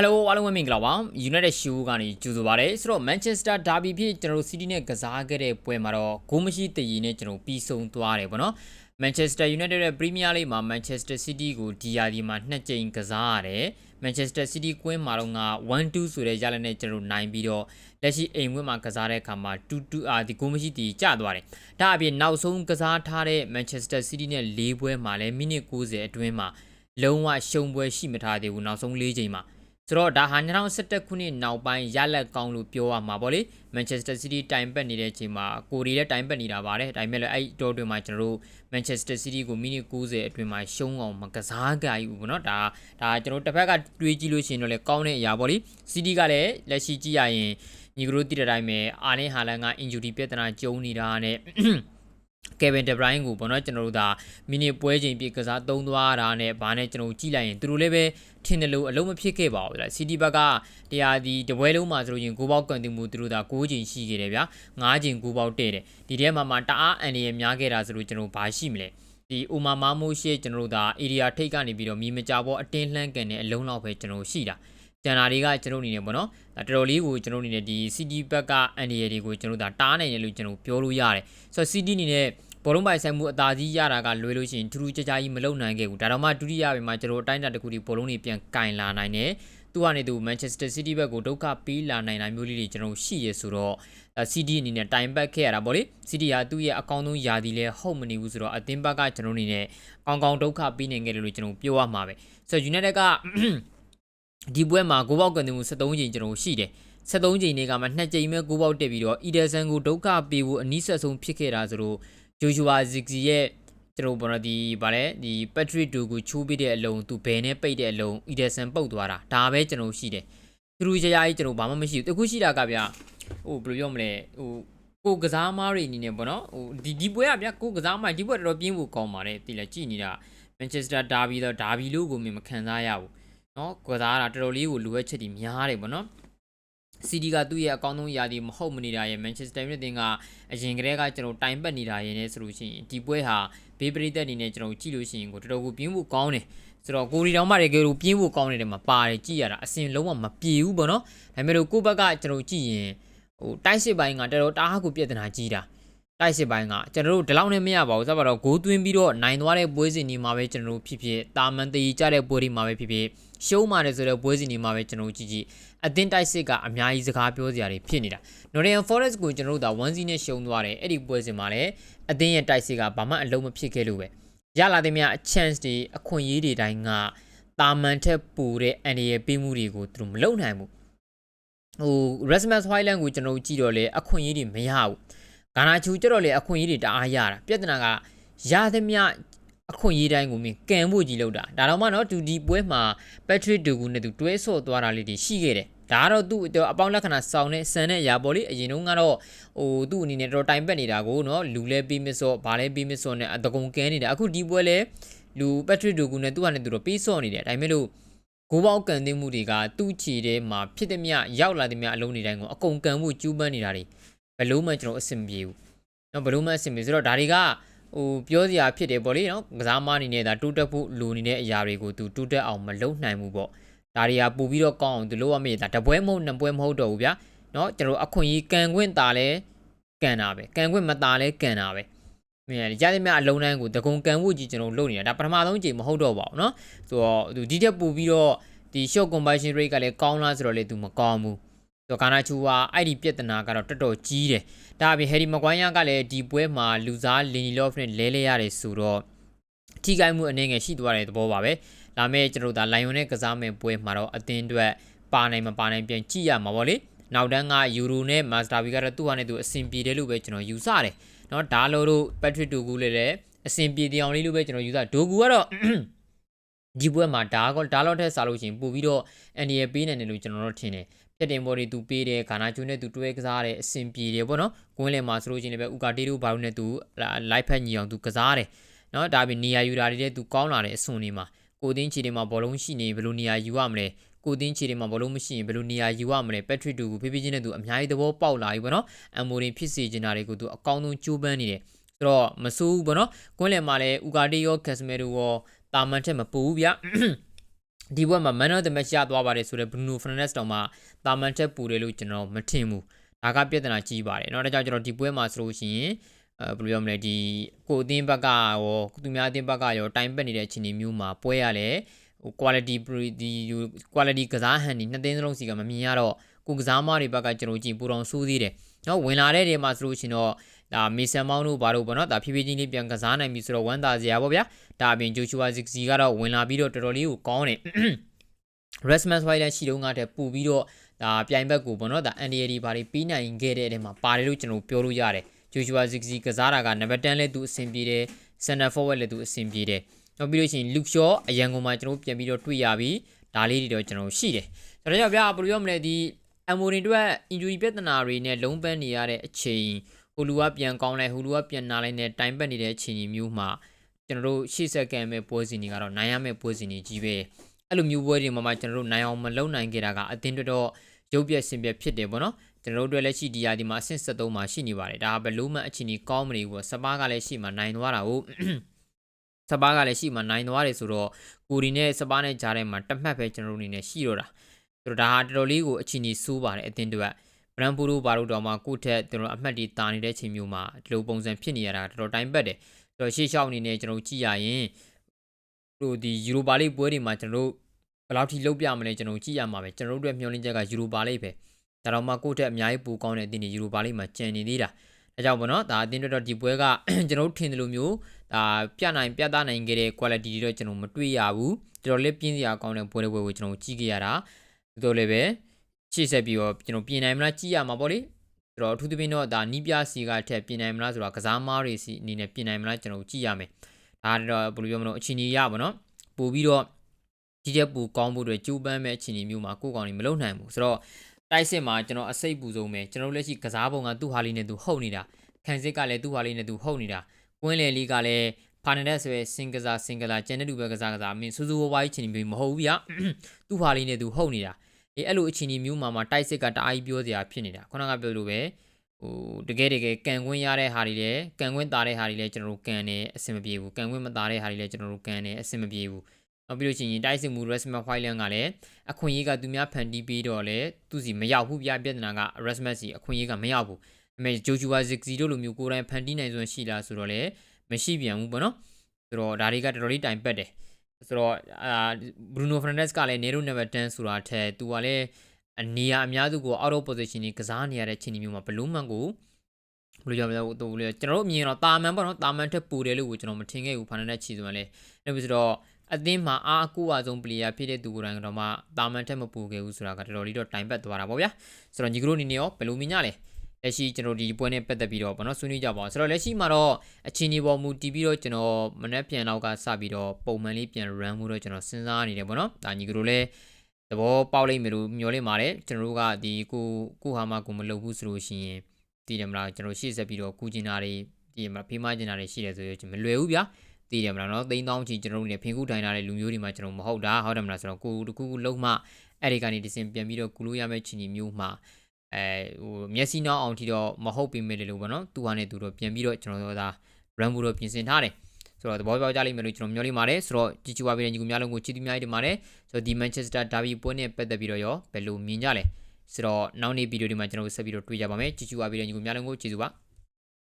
Hello အားလုံးပဲမင်္ဂလာပါ United Show ကနေကြိုဆိုပါရစေဆိုတော့ Manchester Derby ဖြစ်ကျွန်တော်တို့ City နဲ့ကစားခဲ့တဲ့ပွဲမှာတော့ဂိုးမရှိတည်ရည်နဲ့ကျွန်တော်ပြီးဆုံးသွားတယ်ပေါ့နော် Manchester United ရဲ့ Premier League မှာ Manchester City ကိုဒီယာဒီမှာနှစ်ကြိမ်ကစားရတယ် Manchester City ကွင်းမှာတော့ငါ1-2ဆိုတဲ့ရလနဲ့ကျွန်တော်နိုင်ပြီးတော့လက်ရှိအိမ်ဝင်းမှာကစားတဲ့အခါမှာ2-2အာဒီဂိုးမရှိတည်ကျသွားတယ်ဒါအပြင်နောက်ဆုံးကစားထားတဲ့ Manchester City နဲ့၄ပွဲမှာလည်းမိနစ်90အတွင်းမှာလုံးဝရှုံးပွဲရှိမထားသေးဘူးနောက်ဆုံး၄ချိန်မှာ ဆိုတော့ဒါဟာ2011ခုနှစ်နောက်ပိုင်းရလက်ကောင်းလို့ပြောရမှာပေါ့လေ Manchester City တိုင်ပတ်နေတဲ့အချိန်မှာကိုရီလည်းတိုင်ပတ်နေတာပါတယ်ဒါပေမဲ့လည်းအဲ့တော့တွင်မှာကျွန်တော်တို့ Manchester City ကိုမိနစ်90အတွင်းမှာရှုံးအောင်မကစားကြဘူးပေါ့နော်ဒါဒါကျွန်တော်တစ်ဖက်ကတွေးကြည့်လို့ရှိရင်တော့လည်းကောင်းတဲ့အရာပေါ့လေ City ကလည်းလက်ရှိကြည့်ရရင်ညီကတို့တည်တဲ့အတိုင်းပဲအာလင်ဟာလန်က injury ပြဿနာကြုံနေတာနဲ့ ကယ်ဗင်ဒဘရိုင်းကိုပေါ့နော်ကျွန်တော်တို့ဒါမိနစ်ပွဲချိန်ပြည့်ကစားသုံးသွားတာနဲ့ဘာနဲ့ကျွန်တော်ကြည့်လိုက်ရင်သူတို့လည်းပဲထင်တယ်လို့အလုံးမဖြစ်ခဲ့ပါဘူးဗျာစီတီဘက်ကတရားဒီတပွဲလုံးမှာဆိုလို့ရင်ဂိုးပေါက်ကန်တင်မှုသူတို့ဒါ9ချိန်ရှိခဲ့တယ်ဗျာ9ချိန်ဂိုးပေါက်တဲ့တယ်ဒီထဲမှာမှတအားအန်ရများခဲ့တာဆိုလို့ကျွန်တော်ဘာရှိမလဲဒီအိုမာမာမိုးရှိကျွန်တော်တို့ဒါ area ထိတ်ကနေပြီးတော့မြေမကြဘောအတင်းလှမ်းကန်တဲ့အလုံးလောက်ပဲကျွန်တော်ရှိတာ ကျန်တာတွေကကျွန်တော်အနေနဲ့ပေါ့နော်ဒါတော်တော်လေးကိုကျွန်တော်အနေနဲ့ဒီ CD ဘက်ကအန်ဒီရတွေကိုကျွန်တော်ဒါတားနိုင်တယ်လို့ကျွန်တော်ပြောလို့ရတယ်ဆိုတော့ CD အနေနဲ့ဘောလုံးပိုင်ဆိုင်မှုအသာကြီးရတာကလွယ်လို့ရှိရင်ထူးထူးခြားခြားကြီးမလုံနိုင်ခဲ့ဘူးဒါတော့မှဒုတိယပိုင်းမှာကျွန်တော်အတိုင်းအတာတစ်ခုဒီဘောလုံးတွေပြန်ကင်လာနိုင်တယ်သူကနေသူ Manchester City ဘက်ကိုဒုက္ခပေးလာနိုင်တာမျိုးလေးတွေကျွန်တော်ရှိရဆိုတော့ CD အနေနဲ့တိုင်ပတ်ခဲ့ရတာဗောလေ CD ဟာသူ့ရဲ့အကောင်းဆုံးယာဒီလဲဟုတ်မနေဘူးဆိုတော့အသင်းဘက်ကကျွန်တော်အနေနဲ့ကောင်းကောင်းဒုက္ခပေးနိုင်ခဲ့တယ်လို့ကျွန်တော်ပြောရမှာပဲဆိုတော့ United က ဒီပွဲမှာဂိုးပေါက်ကန်တင်မှု73ချိန်ကျွန်တော်ရှိတယ်73ချိန်တွေကမှ2ချိန်ပဲဂိုးပေါက်တက်ပြီးတော့ Ederson ကိုဒုက္ခပေးဖို့အနည်းဆက်ဆုံးဖြစ်ခဲ့တာဆိုတော့ Joshua Ziggy ရဲ့ကျွန်တော်ဘောနော်ဒီဗာလဲဒီ Patrick တူကိုချိုးပေးတဲ့အလုံးသူဘယ်နဲ့ပိတ်တဲ့အလုံး Ederson ပုတ်သွားတာဒါပဲကျွန်တော်ရှိတယ်သူတို့ကြရကြီးကျွန်တော်ဘာမှမရှိဘူးတခုရှိတာကဗျာဟိုဘယ်လိုပြောမလဲဟိုကိုကစားမားတွေအနေနဲ့ပေါ့နော်ဟိုဒီဒီပွဲကဗျာကိုကစားမားဒီပွဲတော်တော်ပြင်းဖို့ကောင်းပါတယ်တိလဲကြည်နေတာ Manchester Derby တော့ Derby လို့ကိုမခံစားရဘူး နော်ကွယ်သားတာတော်တော်လေးကိုလိုအပ်ချက်ကြီးများတယ်ပေါ့နော်စီဒီကသူ့ရဲ့အကောင်းဆုံးရာသီမဟုတ်မနေတာရဲ့မန်ချက်စတာယူနိုက်တက်ကအရင်ကတည်းကကျွန်တော်တိုင်ပတ်နေတာရဲ့နဲ့ဆိုလို့ရှိရင်ဒီပွဲဟာဘေးပရိသတ်အနေနဲ့ကျွန်တော်ကြည့်လို့ရှိရင်ကိုတော်တော်ကိုပြင်းဖို့ကောင်းတယ်ဆိုတော့ကိုရီတောင်မှတကယ်လို့ပြင်းဖို့ကောင်းနေတဲ့မှာပါတယ်ကြည့်ရတာအစင်လုံးဝမပြေဘူးပေါ့နော်ဒါပေမဲ့လို့ကိုယ့်ဘက်ကကျွန်တော်ကြည့်ရင်ဟိုတိုက်စစ်ပိုင်းကတော်တော်တအားကိုပြဿနာကြီးတာ တိုက်စစ်ပိုင်းကကျွန်တော်တို့ဒီလောက်နဲ့မရပါဘူးစပါတော့ဂိုးသွင်းပြီးတော့နိုင်သွားတဲ့ပွဲစဉ်ဒီမှာပဲကျွန်တော်တို့ဖြစ်ဖြစ်တာမန်တည်ကြတဲ့ပွဲတွေမှာပဲဖြစ်ဖြစ်ရှုံးမာတယ်ဆိုတဲ့ပွဲစဉ်ဒီမှာပဲကျွန်တော်ကြည့်ကြည့်အသင်းတိုက်စစ်ကအများကြီးစကားပြောစရာတွေဖြစ်နေတာ Nottingham Forest ကိုကျွန်တော်တို့ဒါ1-0နဲ့ရှုံးသွားတယ်အဲ့ဒီပွဲစဉ်မှာလည်းအသင်းရဲ့တိုက်စစ်ကဘာမှအလုံးမဖြစ်ခဲ့လို့ပဲရလာတဲ့မြအ chance တွေအခွင့်အရေးတွေတိုင်းကတာမန်ထက်ပူတဲ့အန်ဒီရဲ့ပေးမှုတွေကိုသူတို့မလုပ်နိုင်ဘူးဟို Rasmus Hojlund ကိုကျွန်တော်ကြည့်တော့လေအခွင့်အရေးတွေမရဘူး ဂါနာချူကျတော့လေအခွင့်အရေးတွေတအားရတာပြဿနာကရသမျှအခွင့်အရေးတိုင်းကိုမြင်ကန်ဖို့ကြီးလောက်တာဒါတော့မှနော်သူဒီပွဲမှာပက်ထရစ်ဒူကူနဲ့သူတွဲဆော့သွားတာလေးတွေရှိခဲ့တယ်ဒါကတော့သူ့အပေါင်းလက္ခဏာဆောင်တဲ့ဆန်တဲ့အရာပေါ့လေအရင်တုန်းကတော့ဟိုသူ့အနေနဲ့တော်တိုင်ပက်နေတာကိုနော်လူလဲပြီးမစော့ဘာလဲပြီးမစော့နဲ့အတကုံကဲနေတာအခုဒီပွဲလဲလူပက်ထရစ်ဒူကူနဲ့သူ့ကနေသူတော့ပြီးစော့နေတယ်ဒါပေမဲ့လို့ဂိုးပေါင်းကန်သိမှုတွေကသူ့ချီထဲမှာဖြစ်သည်မရောက်လာသည်မအလုံးနေတိုင်းကိုအကုန်ကန်မှုကျူးပန်းနေတာတွေ ဘယ်လို့မှကျွန်တော်အဆင်ပြေဘူးเนาะဘယ်လို့မှအဆင်ပြေဆိုတော့ဒါတွေကဟိုပြောစရာဖြစ်တယ်ပေါ့လေနော်ကစားမအနေနဲ့ဒါတိုးတက်ဖို့လိုနေတဲ့အရာတွေကိုသူတိုးတက်အောင်မလုပ်နိုင်ဘူးပေါ့ဒါတွေကပို့ပြီးတော့ကောင်းအောင်သူလုပ်ရမယ့်ဒါတပွဲမဟုတ်နှစ်ပွဲမဟုတ်တော့ဘူးဗျာနော်ကျွန်တော်အခွင့်အရေးကန်ခွင့်တာလဲကန်တာပဲကန်ခွင့်မတာလဲကန်တာပဲမင်းရရတဲ့မြအလုံးတန်းကိုတကုံကန်ဖို့ကြီးကျွန်တော်လုပ်နေတာဒါပထမဆုံးချိန်မဟုတ်တော့ပါဘူးเนาะဆိုတော့သူဒီတက်ပို့ပြီးတော့ဒီ short combination rate ကလည်းကောင်းလားဆိုတော့လေသူမကောင်းဘူးဆို တော့ကာနာချူကအဲ့ဒီပြဿနာကတော့တော်တော်ကြီးတယ်ဒါအပြင်ဟယ်ရီမကွိုင်းယာကလည်းဒီပွဲမှာလူစားလင်နီလော့ဖ်နဲ့လဲလဲရတယ်ဆိုတော့ထိခိုက်မှုအနေငယ်ရှိသွားတဲ့သဘောပါပဲဒါမဲ့ကျွန်တော်တို့ဒါလိုင်ယွန်နဲ့ကစားမဲ့ပွဲမှာတော့အသင်းအတွက်ပါနိုင်မပါနိုင်ပြန်ကြည့်ရမှာပေါ့လေနောက်တန်းကယူရိုနဲ့မာစတာဘီကတော့သူ့ဟာနဲ့သူအဆင်ပြေတယ်လို့ပဲကျွန်တော်ယူဆတယ်เนาะဒါလိုတို့ပက်ထရစ်ဒိုဂူလည်းလည်းအဆင်ပြေတဲ့အောင်လေးလို့ပဲကျွန်တော်ယူဆဒိုဂူကတော့ဒီပွဲမှာဒါကောဒါလော့ထက်စားလို့ရှိရင်ပို့ပြီးတော့အန်ဒီရဲ့ပေးနိုင်တယ်လို့ကျွန်တော်တို့ထင်တယ် ပြက်တင်ဘော်တွေသူပေးတယ်ဂါနာကျူနဲ့သူတွဲကစားတယ်အဆင်ပြေတယ်ပေါ့နော်ကွင်းလယ်မှာဆိုလို့ချင်းလည်းပဲဥကာတေတို့ဘာလို့နဲ့သူလိုက်ဖက်ညီအောင်သူကစားတယ်နော်ဒါပြင်နေရာယူတာတွေတဲ့သူကောင်းလာတဲ့အစွန်တွေမှာကိုတင်းချီတွေမှာဘောလုံးရှိနေဘယ်လိုနေရာယူရမလဲကိုတင်းချီတွေမှာဘောလုံးမရှိရင်ဘယ်လိုနေရာယူရမလဲပက်ထရစ်တူကိုဖေးဖေးချင်းနဲ့သူအများကြီးသဘောပေါက်လာပြီပေါ့နော်အမိုရင်ဖြစ်စေချင်တာတွေကိုသူအကောင်းဆုံးကြိုးပမ်းနေတယ်ဆိုတော့မဆိုးဘူးပေါ့နော်ကွင်းလယ်မှာလည်းဥကာတေရောကက်စမဲတို့ရောတာမန်ထက်မပူဘူးဗျ ဒီဘက်မှာ man of the match ရသွားပါတယ်ဆိုတော့ Bruno Fernandes တောင်မှတာမန်တက်ပူတယ်လို့ကျွန်တော်မထင်ဘူးဒါကပြဿနာကြီးပါတယ်เนาะဒါကြောင့်ကျွန်တော်ဒီပွဲမှာဆိုလို့ရှိရင်အဲဘယ်လိုပြောမလဲဒီကိုအသင်းဘက်ကရောသူများအသင်းဘက်ကရောတိုင်ပတ်နေတဲ့အခြေအနေမျိုးမှာပွဲရလဲဟို quality ဒီ quality ကစားဟန်ဒီနှစ်သင်းစလုံးစီကမမြင်ရတော့ကိုကစားမတွေဘက်ကကျွန်တော်ကြည့်ပူတော်ဆိုးသေးတယ်เนาะဝင်လာတဲ့နေရာမှာဆိုလို့ရှိရင်တော့ ဒါမေဆန်မောင်းတို့ဘာလို့ပေါ့နော်ဒါဖြည်းဖြည်းချင်းလေးပြန်ကစားနိုင်ပြီဆိုတော့ဝမ်းသာစရာပေါ့ဗျာဒါအပြင်ဂျိုရှူဝါဇစ်စီကတော့ဝင်လာပြီးတော့တော်တော်လေးကိုကောင်းတယ် Rasmus Hojlund ရှိတော့ငါတဲ့ပူပြီးတော့ဒါပြိုင်ဘက်ကိုပေါ့နော်ဒါ NDD ဘာတွေပြီးနိုင်ခဲ့တဲ့အထဲမှာပါတယ်လို့ကျွန်တော်ပြောလို့ရတယ် Joshua Ziggy ကစားတာကနံပါတ်10လဲသူအဆင်ပြေတယ် center forward လဲသူအဆင်ပြေတယ်နောက်ပြီးလို့ရှိရင် Luke Shaw အရန်ကုန်မှာကျွန်တော်ပြန်ပြီးတော့တွေ့ရပြီဒါလေးတွေတော့ကျွန်တော်ရှိတယ်ဆိုတော့ကြောင့်ဗျာဘယ်လိုပြောမလဲဒီ Amorin တို့က injury ပြဿနာတွေနဲ့လုံးပန်းနေရတဲ့အချိန် ဟိုလူကပြန်ကောင်းလိုက်ဟိုလူကပြန်နာလိုက်နဲ့တိုင်ပတ်နေတဲ့အချိန်ကြီးမျိုးမှာကျွန်တော်တို့ရှေ့ဆက်ကံမဲ့ပွဲစဉ်တွေကတော့နိုင်ရမဲ့ပွဲစဉ်တွေကြီးပဲအဲ့လိုမျိုးပွဲတွေမှာမှကျွန်တော်တို့နိုင်အောင်မလုပ်နိုင်ကြတာကအတင်းတော်တော်ရုပ်ပြက်စင်ပြက်ဖြစ်တယ်ပေါ့နော်ကျွန်တော်တို့အတွက်လက်ရှိဒီယာဒီမှာအဆင့်73မှာရှိနေပါတယ်ဒါကဘလို့မှအချိန်ကြီးကောင်းမနေဘူးပေါ့စပါးကလည်းရှိမှနိုင်သွားတာဟုတ်စပါးကလည်းရှိမှနိုင်သွားတယ်ဆိုတော့ကိုရီနဲ့စပါးနဲ့ကြားထဲမှာတတ်မှတ်ပဲကျွန်တော်တို့အနေနဲ့ရှိတော့တာဆိုတော့ဒါဟာတော်တော်လေးကိုအချိန်ကြီးစိုးပါတယ်အတင်းတို့ကဘ ရန်ပူတို့ဘာလို့တော့မှကိုယ့်ထက်ကျွန်တော်အမှတ်တွေတာနေတဲ့ချိန်မျိုးမှာဒီလိုပုံစံဖြစ်နေရတာတော်တော်တိုင်းပတ်တယ်ဆိုတော့ရှေ့လျှောက်အနေနဲ့ကျွန်တော်ကြည့်ရရင်ဟိုဒီယူရိုပါလိပွဲတွေမှာကျွန်တော်တို့ဘယ်လောက်ထိလုံးပြမလဲကျွန်တော်ကြည့်ရမှာပဲကျွန်တော်တို့အတွက်မျှော်လင့်ချက်ကယူရိုပါလိပဲဒါတော့မှကိုယ့်ထက်အများကြီးပိုကောင်းတဲ့အသင်းတွေယူရိုပါလိမှာကျန်နေသေးတာဒါကြောင့်ပေါ့နော်ဒါအသင်းတွေတော့ဒီပွဲကကျွန်တော်တို့ထင်တယ်လို့မျိုးဒါပြနိုင်ပြသနိုင်ခဲ့တဲ့ quality တွေတော့ကျွန်တော်မတွေ့ရဘူးတော်တော်လေးပြင်းစရာကောင်းတဲ့ပွဲတွေပွဲကိုကျွန်တော်ကြည့်ခဲ့ရတာတော်လည်းပဲ ရှေ့ဆက်ပြီးတော့ကျွန်တော်ပြင်နိုင်မလားကြည့်ရမှာပေါ့လေဆိုတော့အထူးသဖြင့်တော့ဒါနီးပြစီကထက်ပြင်နိုင်မလားဆိုတော့ကစားမားတွေစီအနေနဲ့ပြင်နိုင်မလားကျွန်တော်ကြည့်ရမယ်ဒါတော့ဘယ်လိုပြောမလို့အချင်းကြီးရပါတော့ပို့ပြီးတော့ကြီးတဲ့ပူကောင်းဖို့အတွက်ကြိုးပမ်းမဲ့အချင်းကြီးမျိုးမှာကိုယ်ကောင်တွေမလုံနိုင်ဘူးဆိုတော့တိုက်စစ်မှာကျွန်တော်အစိတ်ပူဆုံးပဲကျွန်တော်လက်ရှိကစားပုံကသူ့ဟာလေးနဲ့သူဟုတ်နေတာခံစစ်ကလည်းသူ့ဟာလေးနဲ့သူဟုတ်နေတာကွင်းလေလေးကလည်းဖာနဒက်ဆိုရဲစင်ကစားစင်ကလာကျန်တဲ့လူပဲကစားကစားမင်းစူးစူးဝါးဝါးကြီးချင်းမျိုးမဟုတ်ဘူးဗျသူ့ဟာလေးနဲ့သူဟုတ်နေတာ အေးအဲ့လိုအချင်းကြီးမျိုးမှာမှာတိုက်စစ်ကတအားကြီးပြောစရာဖြစ်နေတာခုနကပြောလို့ပဲဟိုတကယ်တကယ်ကန်ကွင်းရတဲ့ဟာတွေလည်းကန်ကွင်းတာတဲ့ဟာတွေလည်းကျွန်တော်တို့ကန်နေအဆင်မပြေဘူးကန်ကွင်းမတာတဲ့ဟာတွေလည်းကျွန်တော်တို့ကန်နေအဆင်မပြေဘူးနောက်ပြီးလို့ရှိရင်တိုက်စစ်မှု Rasmus Hojlund ကလည်းအခွင့်အရေးကသူများဖန်တီးပြီးတော့လေသူစီမရောက်ဘူးပြပြဿနာက Rasmus စီအခွင့်အရေးကမရောက်ဘူးအမေ Joshua Zirkzee တို့လိုမျိုးကိုယ်တိုင်ဖန်တီးနိုင်စွမ်းရှိလားဆိုတော့လေမရှိပြန်ဘူးပေါ့နော်ဆိုတော့ဒါတွေကတော်တော်လေးတိုင်ပတ်တယ် ဆိုတော့အာ Bruno Fernandes ကလည်း Nero number 10ဆိုတာထက်သူကလည်းအနေရအများစုကို out of position ကြီးကစားနေရတဲ့ချိန်မျိုးမှာဘလုံးမန်ကိုဘယ်လိုကြောင့်လဲဟိုလေကျွန်တော်တို့အမြင်တော့တာမန်ပေါ့နော်တာမန်ထက်ပိုတယ်လို့ကျွန်တော်မထင်ခဲ့ဘူးဖာနက်ချီဆိုမှလည်းအဲ့ပြီးဆိုတော့အသင်းမှာအားအကူအဆုံး player ဖြစ်တဲ့သူကိုယ်တိုင်ကတော့မှတာမန်ထက်မပူခဲ့ဘူးဆိုတာကတော်တော်လေးတော့တိုင်ပတ်သွားတာပေါ့ဗျာဆိုတော့ညီကတို့အနေနဲ့ရောဘယ်လိုမြင်ကြလဲ လက်ရှိကျွန်တော်ဒီပွဲနဲ့ပတ်သက်ပြီးတော့ဗောနော်ဆွေးနွေးကြပါအောင်ဆိုတော့လက်ရှိမှာတော့အချင်းကြီးပေါ်မူတည်ပြီးတော့ကျွန်တော်မနေ့ပြန်လောက်ကစပြီးတော့ပုံမှန်လေးပြန် run မှုတော့ကျွန်တော်စဉ်းစားနေတယ်ဗောနော်ဒါညီကတို့လည်းသဘောပေါက်လိမ့်မယ်လို့မျှော်လင့်ပါတယ်ကျွန်တော်တို့ကဒီကိုကိုဟာမကိုမလုပ်ဘူးဆိုလို့ရှိရင်တည်တယ်မလားကျွန်တော်ရှေ့ဆက်ပြီးတော့ကူကျင်တာတွေတည်တယ်မလားဖေးမကျင်တာတွေရှိတယ်ဆိုရင်မလွယ်ဘူးဗျာတည်တယ်မလားနော်သိန်းတောင်းချီကျွန်တော်တို့နေဖင်ကူထိုင်ထားတဲ့လူမျိုးတွေမှာကျွန်တော်မဟုတ်တာဟုတ်တယ်မလားဆိုတော့ကိုတခုခုလုံးမှအဲ့ဒီကနေဒီစင်ပြန်ပြီးတော့ကူလို့ရမယ့်ချီနီမျိုးမှာ အဲဟိုမျက်စိနှောင်းအောင်ထိတော့မဟုတ်ပေမဲ့လို့ပေါ့နော်သူဟာနဲ့သူတော့ပြန်ပြီးတော့ကျွန်တော်တို့သာ run ဘူးတော့ပြင်ဆင်ထားတယ်ဆိုတော့သဘောပေါက်ကြလိမ့်မယ်လို့ကျွန်တော်မျှော်လင့်ပါတယ်ဆိုတော့ကြည်ချူပါပြီးတဲ့ညီကူများလုံးကိုချီးတီးများတင်ပါတယ်ဆိုတော့ဒီ Manchester Derby ပွဲနဲ့ပတ်သက်ပြီးတော့ရောဘယ်လိုမြင်ကြလဲဆိုတော့နောက်နေ့ဗီဒီယိုဒီမှာကျွန်တော်တို့ဆက်ပြီးတော့တွေ့ကြပါမယ်ကြည်ချူပါပြီးတဲ့ညီကူများလုံးကိုကျေးဇူးပါ